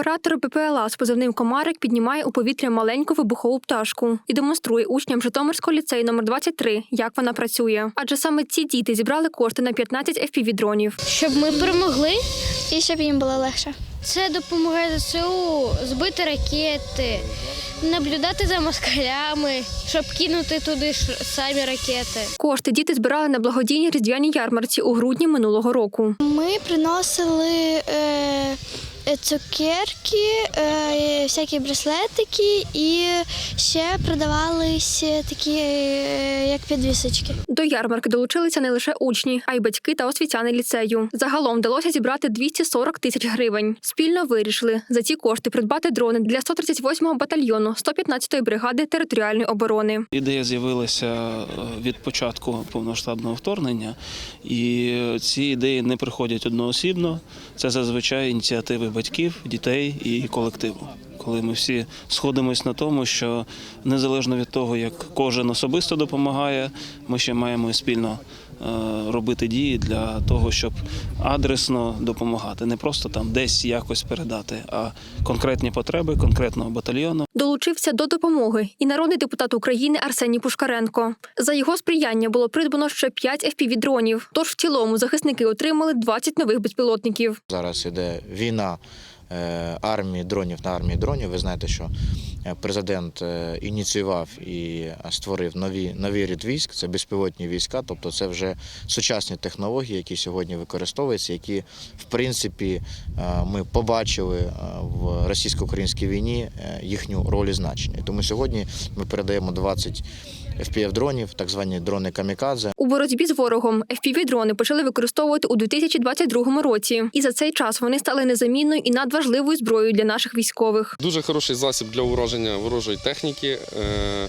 Оператор ППЛА з позивним Комарик піднімає у повітря маленьку вибухову пташку і демонструє учням Житомирського ліцею номер 23, як вона працює. Адже саме ці діти зібрали кошти на 15 FPV-дронів. Щоб ми перемогли. І щоб їм було легше. Це допомагає ЗСУ збити ракети, наблюдати за москалями, щоб кинути туди ж самі ракети. Кошти діти збирали на благодійній різдвяній ярмарці у грудні минулого року. Ми приносили е, цукерки, е, всякі браслетики і ще продавалися такі, е, як підвісочки. До ярмарки долучилися не лише учні, а й батьки та освітяни ліцею. Загалом вдалося зібрати 240 тисяч гривень. Спільно вирішили за ці кошти придбати дрони для 138-го батальйону 115-ї бригади територіальної оборони. Ідея з'явилася е, від початку повноштабного вторгнення, і ці ідеї не приходять одноосібно. Це зазвичай ініціативи батьків, дітей і колективу. Коли ми всі сходимось на тому, що незалежно від того, як кожен особисто допомагає, ми ще маємо спільно робити дії для того, щоб адресно допомагати, не просто там десь якось передати, а конкретні потреби конкретного батальйону. Долучився до допомоги і народний депутат України Арсеній Пушкаренко. За його сприяння було придбано ще 5 FPV-дронів. Тож в цілому захисники отримали 20 нових безпілотників. Зараз іде війна е, армії дронів на армії дронів. Ви знаєте, що е, президент е, ініціював і створив нові новий рід військ. Це безпілотні війська, тобто це вже сучасні технології, які сьогодні використовуються, які в принципі е, ми побачили е, в російсько-українській війні е, їхню роль і значення. Тому сьогодні ми передаємо 20 FPV-дронів, так звані дрони камікадзе. У боротьбі з ворогом FPV-дрони почали використовувати у 2022 році. І за цей час вони стали незамінною і надважливою зброєю для наших військових. Дуже хороший засіб для ураження ворожої техніки, е,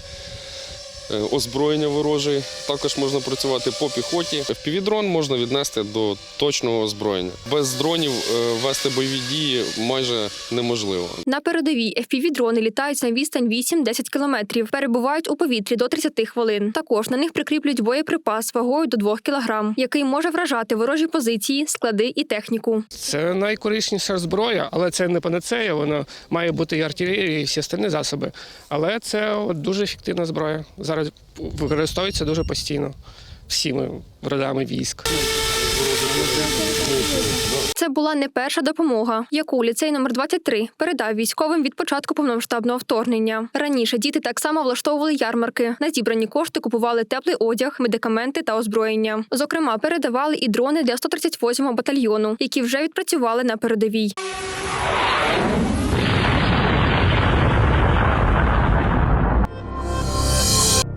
озброєння ворожої. Також можна працювати по піхоті. FPV-дрон можна віднести до точного озброєння. Без дронів е, вести бойові дії майже неможливо. На передовій FPV-дрони літають на відстань 8-10 кілометрів, перебувають у повітрі до 30 хвилин. Також на них прикріплюють боєприпас вагою до 2 кілограм, який може вражати ворожі позиції, склади і техніку. Це найкорисніша зброя, але це не панацея. Вона має бути і артилерія, і всі остальні засоби. Але це дуже ефективна зброя. Зараз використовується дуже постійно всіми родами військ. Це була не перша допомога, яку ліцей номер 23 передав військовим від початку повномасштабного вторгнення. Раніше діти так само влаштовували ярмарки. На зібрані кошти купували теплий одяг, медикаменти та озброєння. Зокрема, передавали і дрони для 138-го батальйону, які вже відпрацювали на передовій.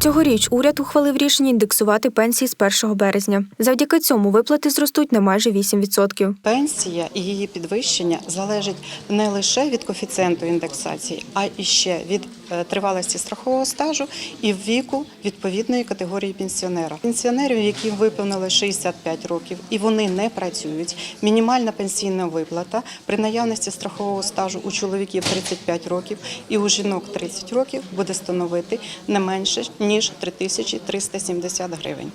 Цьогоріч уряд ухвалив рішення індексувати пенсії з 1 березня. Завдяки цьому виплати зростуть на майже 8%. Пенсія і її підвищення залежить не лише від коефіцієнту індексації, а і ще від е, тривалості страхового стажу і віку відповідної категорії пенсіонера. Пенсіонерів, яким виповнили 65 років і вони не працюють. Мінімальна пенсійна виплата при наявності страхового стажу у чоловіків 35 років і у жінок 30 років буде становити не менше ніж 3370 гривень.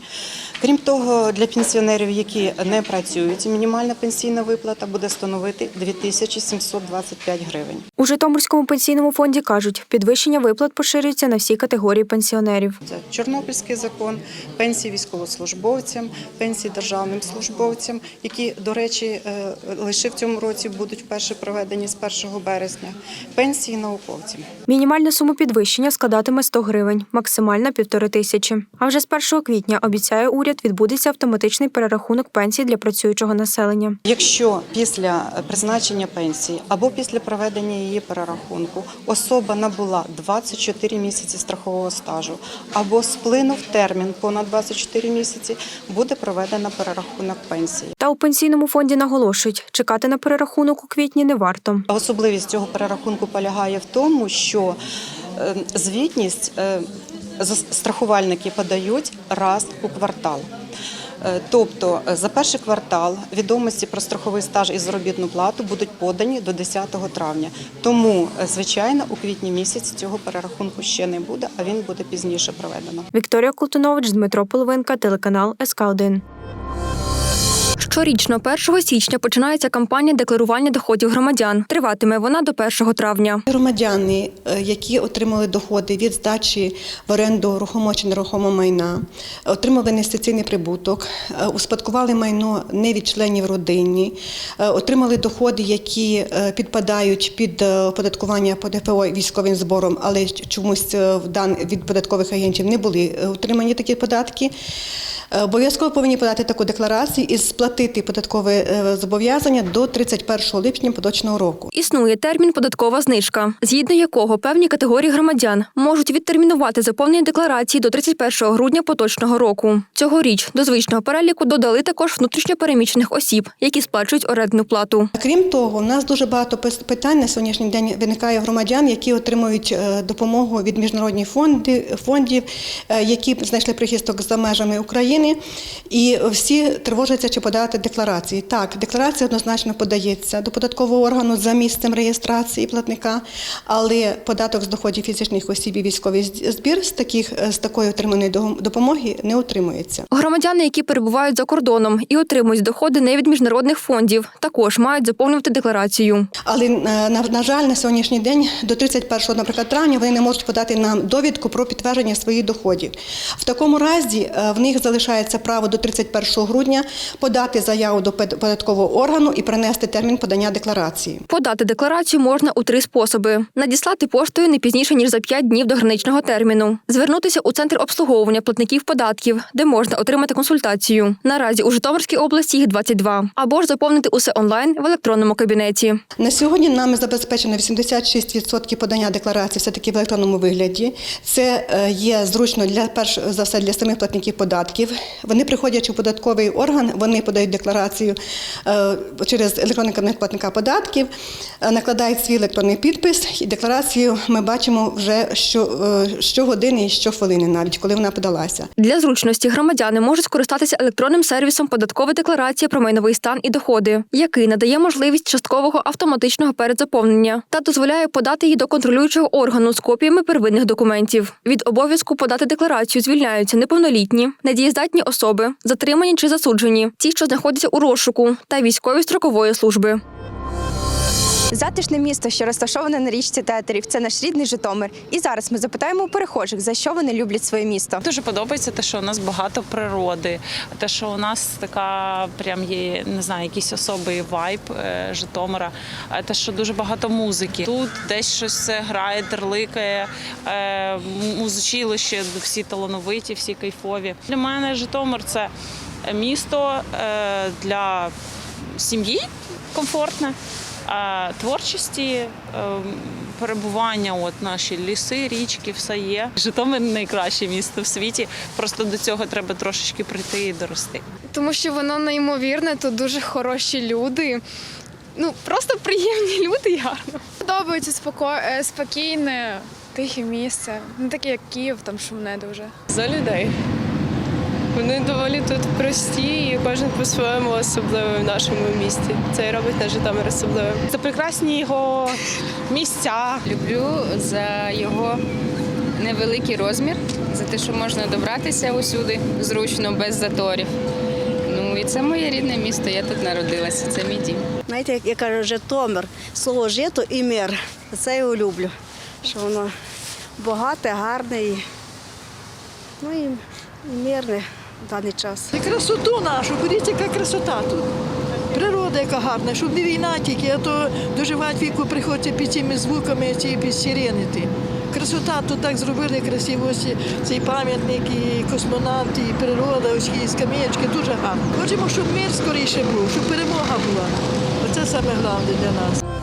Крім того, для пенсіонерів, які не працюють, мінімальна пенсійна виплата буде становити 2725 гривень. У Житомирському пенсійному фонді кажуть, підвищення виплат поширюється на всі категорії пенсіонерів. Це Чорнобильський закон, пенсії військовослужбовцям, пенсії державним службовцям, які, до речі, е, лише в цьому році будуть вперше проведені з 1 березня, пенсії науковцям. Мінімальна сума підвищення складатиме 100 гривень, максимальна – півтори тисячі. А вже з 1 квітня, обіцяє уряд, відбудеться автоматичний перерахунок пенсій для працюючого населення. Якщо після призначення пенсії або після проведення її перерахунку особа набула 24 місяці страхового стажу або сплинув термін понад 24 місяці, буде проведено перерахунок пенсії. Та у пенсійному фонді наголошують, чекати на перерахунок у квітні не варто. Особливість цього перерахунку полягає в тому, що звітність е, страхувальники подають раз у квартал. Е, Тобто е, за перший квартал відомості про страховий стаж і заробітну плату будуть подані до 10 травня. Тому, е, звичайно, у квітні місяці цього перерахунку ще не буде, а він буде пізніше проведено. Вікторія Колтунович, Дмитро Половинка, телеканал СК 1 Щорічно, 1 січня, починається кампанія декларування доходів громадян. Триватиме вона до 1 травня. Громадяни, е, які отримали доходи від здачі в оренду рухомого чи нерухомого майна, отримали інвестиційний прибуток, е, успадкували майно не від членів родини, е, отримали доходи, які підпадають під оподаткування по ДФО військовим збором, але чомусь від податкових агентів не були отримані такі податки. Е, Обов'язково повинні подати таку декларацію і сплатити податкове е, зобов'язання до 31 липня поточного року. Існує термін податкова знижка, згідно якого певні категорії громадян можуть відтермінувати заповнення декларації до 31 грудня поточного року. Цьогоріч до звичного переліку додали також внутрішньопереміщених осіб, які сплачують орендну плату. Крім того, у нас дуже багато питань на сьогоднішній день виникає громадян, які отримують е, допомогу від міжнародних фондів, які знайшли прихисток за межами України, і всі тривожаться, чи подати декларації. Так, декларація однозначно подається до податкового органу за місцем реєстрації платника, але податок з доходів фізичних осіб і військовий збір з таких з такої отриманої допомоги не отримується. Громадяни, які перебувають за кордоном і отримують доходи не від міжнародних фондів, також мають заповнювати декларацію. Але е, на, на жаль, на сьогоднішній день до 31, наприклад, травня вони не можуть подати нам довідку про підтвердження своїх доходів. В такому разі е, в них залишається право до 31 грудня подати заяву до податкового органу і принести термін подання декларації. Подати декларацію можна у три способи: надіслати поштою не пізніше ніж за 5 днів до граничного терміну, звернутися у центр обслуговування платників податків, де можна отримати консультацію. Наразі у Житомирській області їх 22. або ж заповнити усе онлайн в електронному кабінеті. На сьогодні нами забезпечено 86% подання декларації все-таки в електронному вигляді. Це е, є зручно для перш за все для самих платників податків. Вони приходять у податковий орган, вони подають декларацію е, через електронний кабінет платника податків, е, накладають свій електронний підпис, і декларацію ми бачимо вже е, щогодини і щохвилини, навіть коли вона подалася. Для зручності громадяни можуть скористатися електронним сервісом податкова декларація про майновий стан і доходи, який надає можливість часткового автоматичного передзаповнення та дозволяє подати її до контролюючого органу з копіями первинних документів. Від обов'язку подати декларацію звільняються неповнолітні, недієздатні особи, затримані чи засуджені, ті, що знаходяться у розшуку, та військові строкової служби. Затишне місто, що розташоване на річці Тетерів, це наш рідний Житомир. І зараз ми запитаємо у перехожих, за що вони люблять своє місто. Дуже подобається те, що у нас багато природи, те, що у нас така прям є, не знаю, якийсь особий вайб е, Житомира, те, що дуже багато музики. Тут десь щось грає, терликає, е, музичилище, всі талановиті, всі кайфові. Для мене Житомир це місто е, для сім'ї комфортне. Творчості, е, перебування, от наші ліси, річки, все є. Житомир найкраще місто в світі. Просто до цього треба трошечки прийти і дорости. тому що воно неймовірне, тут дуже хороші люди. Ну, просто приємні люди і гарно. Подобається споко... е, спокійне, тихе місце. Не таке, як Київ, там шумне дуже. За людей. Вони доволі тут прості, і кожен по-своєму особливий в нашому місті. Це і робить наш Житомир особливим. Це прекрасні його місця. Люблю за його невеликий розмір, за те, що можна добратися усюди зручно, без заторів. Ну і це моє рідне місто. Я тут народилася. Це мій дім. Знаєте, як я кажу, Житомир, слово жито і мир. Це я люблю, що воно багате, гарне і, ну, і мирне даний час. І красоту нашу, подивіться, яка красота тут. Природа яка гарна, щоб не війна тільки, а то доживати віку приходиться під цими звуками, ці під сирени. Красота тут так зробили красиво, ці- цей пам'ятник, і космонавт, і природа, ось і скам'ячки, дуже гарно. Хочемо, щоб мир скоріше був, щоб перемога була. Оце саме головне для нас.